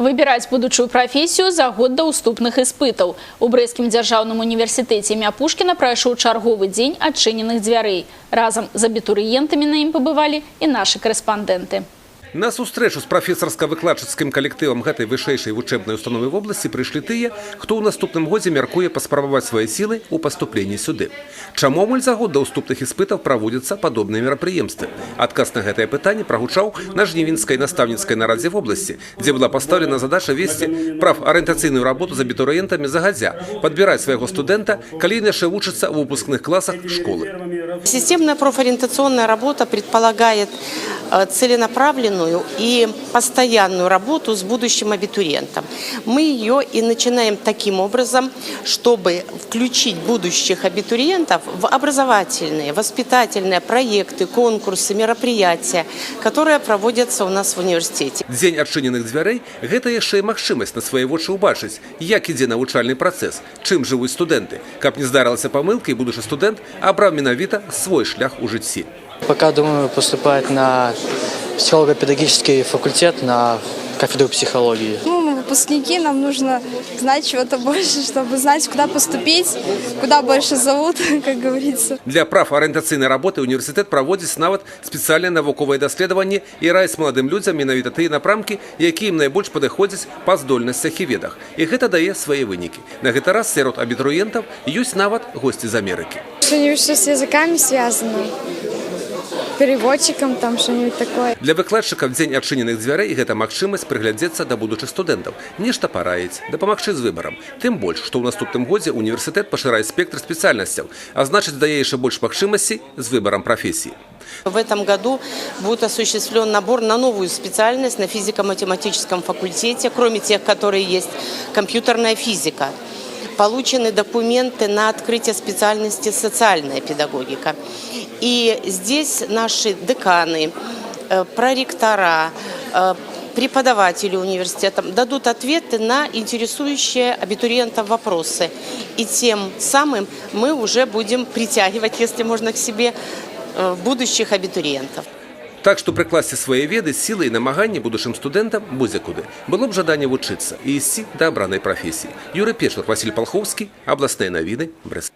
Выбіраць будучую прафесію за год да ўступных іспытаў. У брэскім дзяржаўным універсітэце імя Пушкіна прайшоў чарговы дзень адчыненых дзвярэй. Разам з абітурыентамі на ім пабывалі і нашы корэспандэнты. На сустрэчу з прафесарска-выкладчыцкім калектывам гэтай вышэйшай вучэбнай установы вобласці прыйшлі тыя, хто ў наступным годзе мяркуе паспрабаваць свае сілы ў паступленні сюды. Чаму амаль за год да ўступных іспытаў праводзяцца падобныя мерапрыемствы? Адказ на гэтае пытанне прагучаў на жнівенскай настаўніцкай нарадзе вобласці, дзе была пастаўлена задача весці прафарыентацыйную работу з абітурыентамі загадзя, падбіраць свайго студэнта, калі ён яшчэ вучыцца ў выпускных класах школы. Системная профориентационная работа предполагает э, целенаправленную и постоянную работу с будущим абитуриентом. Мы ее и начинаем таким образом, чтобы включить будущих абитуриентов в образовательные, воспитательные проекты, конкурсы, мероприятия, которые проводятся у нас в университете. Дзень адчыненых дзвярэй гэта яшчэ і магчымасць на свае вочы ўбачыць, як ідзе навучальны працэс, чым жывуць студэнты, каб не здарылася памылка і будучы студэнт абраў менавіта свой шлях у жыцці. Пока думаю поступать на психолого-педагогический факультет на кафедру психологии. Ну, мы выпускники, нам нужно знать чего-то больше, чтобы знать, куда поступить, куда больше зовут, как говорится. Для прафарыентацыйнай работы універсітэт праводзіць нават спецыяльныя навуковыя даследаванні і раяць маладым людзям менавіта тыя напрамкі, якія ім найбольш падыходзяць па здольнасцях і ведах. І гэта дае свае вынікі. На гэты раз сярод абітурыентаў ёсць нават госці з Амерыкі. Что-нибудь с языками связано, переводчиком там что-нибудь такое. Для выкладчыкаў дзень адчыненых дзвярэй гэта магчымасць прыглядзецца да будучых студэнтаў, нешта параіць, дапамагчы з выбарам. Тым больш, што ў наступным годзе універсітэт пашырае спектр спецыяльнасцяў, а значыць дае яшчэ больш магчымасцей з выбарам прафесіі. В этом году будет осуществлен набор на новую специальность на физико-математическом факультете, кроме тех, которые есть, компьютерная физика. Получены документы на открытие специальности социальная педагогика. И здесь наши деканы, э, проректора, э, преподаватели университета дадут ответы на интересующие абитуриентов вопросы. И тем самым мы уже будем притягивать, если можно, к себе э, будущих абитуриентов. Так што прыкласці свае веды, сілы і намаганні будучым студэнтам будзе куды. Было б жаданне вучыцца і ісці да абранай прафесіі. Юрый Печнак, Васіль Палхоўскі, абласныя навіны, Брэст.